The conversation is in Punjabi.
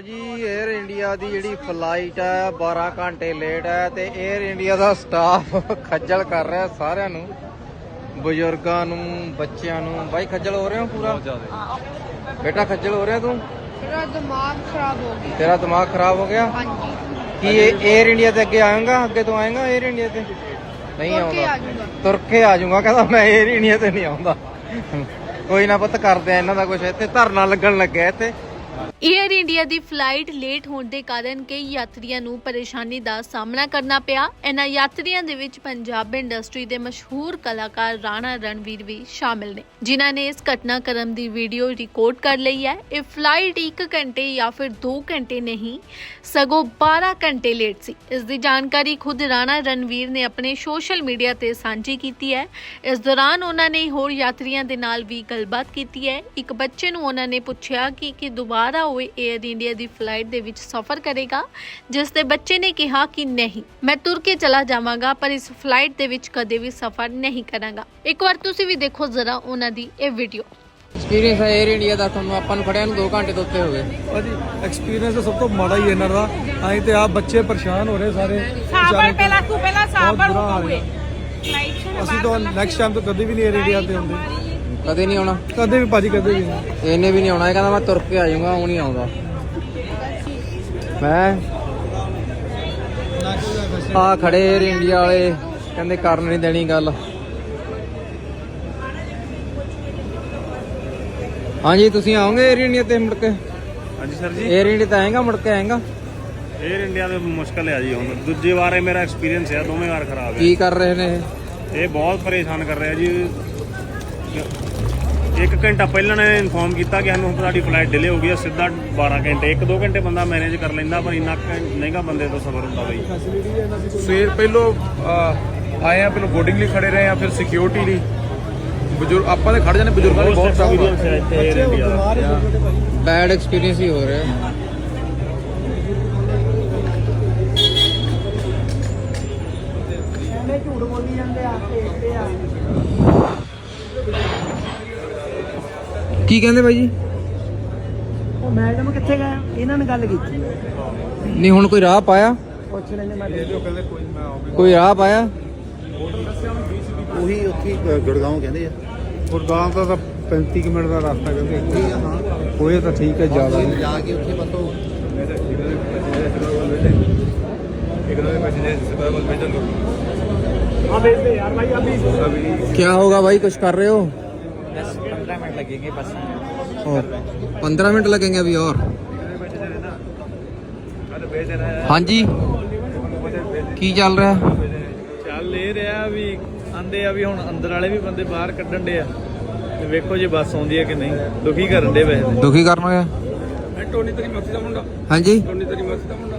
ਲਓ ਜੀ 에ਅਰ ਇੰਡੀਆ ਦੀ ਜਿਹੜੀ ਫਲਾਈਟ ਹੈ 12 ਘੰਟੇ ਲੇਟ ਹੈ ਤੇ 에ਅਰ ਇੰਡੀਆ ਦਾ ਸਟਾਫ ਖੱਜਲ ਕਰ ਰਿਹਾ ਸਾਰਿਆਂ ਨੂੰ ਬਜ਼ੁਰਗਾਂ ਨੂੰ ਬੱਚਿਆਂ ਨੂੰ। ਬਾਈ ਖੱਜਲ ਹੋ ਰਹੇ ਹੋ ਪੂਰਾ? ਬੇਟਾ ਖੱਜਲ ਹੋ ਰਿਹਾ ਤੂੰ? ਮੇਰਾ ਦਿਮਾਗ ਖਰਾਬ ਹੋ ਗਿਆ। ਤੇਰਾ ਦਿਮਾਗ ਖਰਾਬ ਹੋ ਗਿਆ? ਹਾਂਜੀ। ਕੀ 에ਅਰ ਇੰਡੀਆ ਤੇ ਅੱਗੇ ਆਏਗਾ ਅੱਗੇ ਤੋਂ ਆਏਗਾ 에ਅਰ ਇੰਡੀਆ ਤੇ? ਨਹੀਂ ਆਉਂਦਾ। ਤੁਰ ਕੇ ਆ ਜਾਊਗਾ ਕਹਿੰਦਾ ਮੈਂ 에ਅਰ ਇੰਡੀਆ ਤੇ ਨਹੀਂ ਆਉਂਦਾ। ਕੋਈ ਨਾ ਪੁੱਤ ਕਰਦੇ ਆ ਇਹਨਾਂ ਦਾ ਕੁਝ ਇੱਥੇ ਧਰਨਾ ਲੱਗਣ ਲੱਗਿਆ ਇੱਥੇ। ਏਅਰ ਇੰਡੀਆ ਦੀ ਫਲਾਈਟ ਲੇਟ ਹੋਣ ਦੇ ਕਾਰਨ ਕਈ ਯਾਤਰੀਆਂ ਨੂੰ ਪਰੇਸ਼ਾਨੀ ਦਾ ਸਾਹਮਣਾ ਕਰਨਾ ਪਿਆ। ਇਹਨਾਂ ਯਾਤਰੀਆਂ ਦੇ ਵਿੱਚ ਪੰਜਾਬ ਇੰਡਸਟਰੀ ਦੇ ਮਸ਼ਹੂਰ ਕਲਾਕਾਰ ਰਾਣਾ ਰਣਵੀਰ ਵੀ ਸ਼ਾਮਿਲ ਨੇ, ਜਿਨ੍ਹਾਂ ਨੇ ਇਸ ਘਟਨਾਕ੍ਰਮ ਦੀ ਵੀਡੀਓ ਰਿਕਾਰਡ ਕਰ ਲਈ ਹੈ। ਇਹ ਫਲਾਈਟ 1 ਘੰਟੇ ਜਾਂ ਫਿਰ 2 ਘੰਟੇ ਨਹੀਂ, ਸਗੋਂ 12 ਘੰਟੇ ਲੇਟ ਸੀ। ਇਸ ਦੀ ਜਾਣਕਾਰੀ ਖੁਦ ਰਾਣਾ ਰਣਵੀਰ ਨੇ ਆਪਣੇ ਸੋਸ਼ਲ ਮੀਡੀਆ ਤੇ ਸਾਂਝੀ ਕੀਤੀ ਹੈ। ਇਸ ਦੌਰਾਨ ਉਹਨਾਂ ਨੇ ਹੋਰ ਯਾਤਰੀਆਂ ਦੇ ਨਾਲ ਵੀ ਗੱਲਬਾਤ ਕੀਤੀ ਹੈ। ਇੱਕ ਬੱਚੇ ਨੂੰ ਉਹਨਾਂ ਨੇ ਪੁੱਛਿਆ ਕਿ ਕਿ ਦੁਬਾਰਾ ਹੋਏ 에ਅਰ ਇੰਡੀਆ ਦੀ ਫਲਾਈਟ ਦੇ ਵਿੱਚ ਸਫ਼ਰ ਕਰੇਗਾ ਜਿਸ ਦੇ ਬੱਚੇ ਨੇ ਕਿਹਾ ਕਿ ਨਹੀਂ ਮੈਂ ਤੁਰ ਕੇ ਚਲਾ ਜਾਵਾਂਗਾ ਪਰ ਇਸ ਫਲਾਈਟ ਦੇ ਵਿੱਚ ਕਦੇ ਵੀ ਸਫ਼ਰ ਨਹੀਂ ਕਰਾਂਗਾ। ਇੱਕ ਵਾਰ ਤੁਸੀਂ ਵੀ ਦੇਖੋ ਜ਼ਰਾ ਉਹਨਾਂ ਦੀ ਇਹ ਵੀਡੀਓ ਐਕਸਪੀਰੀਅੰਸ ਹੈ 에ਅਰ ਇੰਡੀਆ ਦਾ ਤੁਹਾਨੂੰ ਆਪਾਂ ਨੂੰ ਖੜਿਆਂ ਨੂੰ 2 ਘੰਟੇ ਤੋਂ ਉੱਤੇ ਹੋ ਗਏ। ਭਾਜੀ ਐਕਸਪੀਰੀਅੰਸ ਤਾਂ ਸਭ ਤੋਂ ਮਾੜਾ ਹੀ ਹੈ ਇਹਨਾਂ ਦਾ। ਐਂ ਤੇ ਆ ਬੱਚੇ ਪਰੇਸ਼ਾਨ ਹੋ ਰਹੇ ਸਾਰੇ। ਸਾਬਰ ਪਹਿਲਾਂ ਤੂੰ ਪਹਿਲਾਂ ਸਾਬਰ ਹੋ ਗਏ। ਅਸੀਂ ਤਾਂ ਨੈਕਸਟ ਟਾਈਮ ਤੋਂ ਕਦੇ ਵੀ ਨਹੀਂ 에ਅਰ ਇੰਡੀਆ ਤੇ ਹੁੰਦੇ ਕਦੇ ਨਹੀਂ ਆਉਣਾ। ਕਦੇ ਵੀ ਭਾਜੀ ਕਦੇ ਵੀ ਇਹਨੇ ਵੀ ਨਹੀਂ ਆਉਣਾ। ਇਹ ਕਹਿੰਦਾ ਮੈਂ ਤੁਰ ਕੇ ਆ ਜਾਊਂਗਾ ਉਹ ਨਹੀਂ ਆਉਂਦਾ। ਮੈਂ ਆ ਖੜੇ ਏਅਰ ਇੰਡੀਆ ਵਾਲੇ ਕਹਿੰਦੇ ਕਰਨ ਨਹੀਂ ਦੇਣੀ ਗੱਲ। ਹਾਂਜੀ ਤੁਸੀਂ ਆਓਗੇ ਏਅਰ ਇੰਡੀਆ ਤੇ ਮੁੜ ਕੇ? ਹਾਂਜੀ ਸਰ ਜੀ। ਏਅਰ ਇੰਡੀਆ ਤਾਂ ਆਏਗਾ ਮੁੜ ਕੇ ਆਏਗਾ? 에ਅਰ ਇੰਡੀਆ ਦੇ ਮੁਸ਼ਕਲ ਹੈ ਜੀ ਹੁਣ। ਦੂਜੀ ਵਾਰ ਇਹ ਮੇਰਾ ਐਕਸਪੀਰੀਅੰਸ ਹੈ ਦੋਵੇਂ ਵਾਰ ਖਰਾਬ ਹੈ ਕੀ ਕਰ ਰਹੇ ਨੇ ਇਹ ਬਹੁਤ ਪਰੇਸ਼ਾਨ ਕਰ ਰਿਹਾ ਜੀ। ਇੱਕ ਘੰਟਾ ਪਹਿਲਾਂ ਨੇ ਇਨਫੋਰਮ ਕੀਤਾ ਕਿ ਸਾਨੂੰ ਤੁਹਾਡੀ ਫਲਾਈਟ ਡਿਲੇ ਹੋ ਗਈ ਹੈ ਸਿੱਧਾ 12 ਘੰਟੇ ਇੱਕ ਦੋ ਘੰਟੇ ਬੰਦਾ ਮੈਨੇਜ ਕਰ ਲੈਂਦਾ ਪਰ ਇੰਨਾ ਕੁ ਮਹਿੰਗਾ ਬੰਦੇ ਤੋਂ ਸਬਰ ਹੁੰਦਾ ਬਈ। ਸਵੇਰ ਪਹਿਲੋਂ ਆਏ ਆ ਪਹਿਲੋਂ ਬੋਰਡਿੰਗ ਲਈ ਖੜੇ ਰਹੇ ਆ ਫਿਰ ਸਿਕਿਉਰਿਟੀ ਲਈ। ਬਜ਼ੁਰਗ ਆਪਾਂ ਤੇ ਖੜ ਜਾਂਦੇ ਬਜ਼ੁਰਗਾਂ ਲਈ ਬਹੁਤ ਟਫ ਐਕਸਪੀਰੀਅੰਸ ਹੈ ਇੱਥੇ 에ਅਰ ਇੰਡੀਆ ਦਾ। ਬਿਮਾਰ ਹੀ ਛੋਟੇ ਭਾਜੀ ਬੈਡ ਐਕਸਪੀਰੀਅੰਸ ਹੀ ਹੋ ਰਿਹਾ ਝੂਠ ਬੋਲੀ ਜਾਂਦੇ ਆ ਭੇਜਦੇ ਆ ਕੀ ਕਹਿੰਦੇ ਬਾਈ ਜੀ ਉਹ ਮੈਡਮ ਕਿੱਥੇ ਗਏ ਇਹਨਾਂ ਨੇ ਗੱਲ ਕੀਤੀ ਨਹੀਂ ਹੁਣ ਕੋਈ ਰਾਹ ਪਾਇਆ ਪੁੱਛ ਲੈਣੇ ਮੈਂ ਦੇ ਦਿਓ ਕਹਿੰਦੇ ਕੋਈ ਮੈਂ ਕੋਈ ਰਾਹ ਪਾਇਆ ਉਹੀ ਉੱਥੇ ਗੁੜਗਾਉਂ ਕਹਿੰਦੇ ਆ ਗੁਰਦਾਮ ਦਾ ਤਾਂ 35 ਕੁ ਮਿੰਟ ਦਾ ਰਸਤਾ ਕਹਿੰਦੇ ਉਹੀ ਆ ਹਾਂ ਹੋਏ ਤਾਂ ਠੀਕ ਹੈ ਜ਼ਿਆਦਾ ਨਹੀਂ ਜਾ ਕੇ ਉੱਥੇ ਬਸ ਉਹ क्या होगा भाई कुछ कर रहे हो बस पंद्रह मिनट लगेंगे बस पंद्रह मिनट लगेंगे अभी और हाँ जी ਕੀ ਚੱਲ ਰਿਹਾ ਚੱਲ ਇਹ ਰਿਹਾ ਵੀ ਆਂਦੇ ਆ ਵੀ ਹੁਣ ਅੰਦਰ ਵਾਲੇ ਵੀ ਬੰਦੇ ਬਾਹਰ ਕੱਢਣ ਦੇ ਆ ਤੇ ਵੇਖੋ ਜੇ ਬੱਸ ਆਉਂਦੀ ਹੈ ਕਿ ਨਹੀਂ ਦੁਖੀ ਕਰਨ ਦੇ ਵੈਸੇ ਦੁਖੀ ਕਰਨ ਹੋਇਆ ਟੋਨੀ ਤੇਰੀ ਮਾਸੀ ਦਾ ਮੁੰਡਾ ਹਾਂਜੀ ਟੋਨੀ ਤੇਰੀ ਮਾਸੀ ਦਾ ਮੁੰਡਾ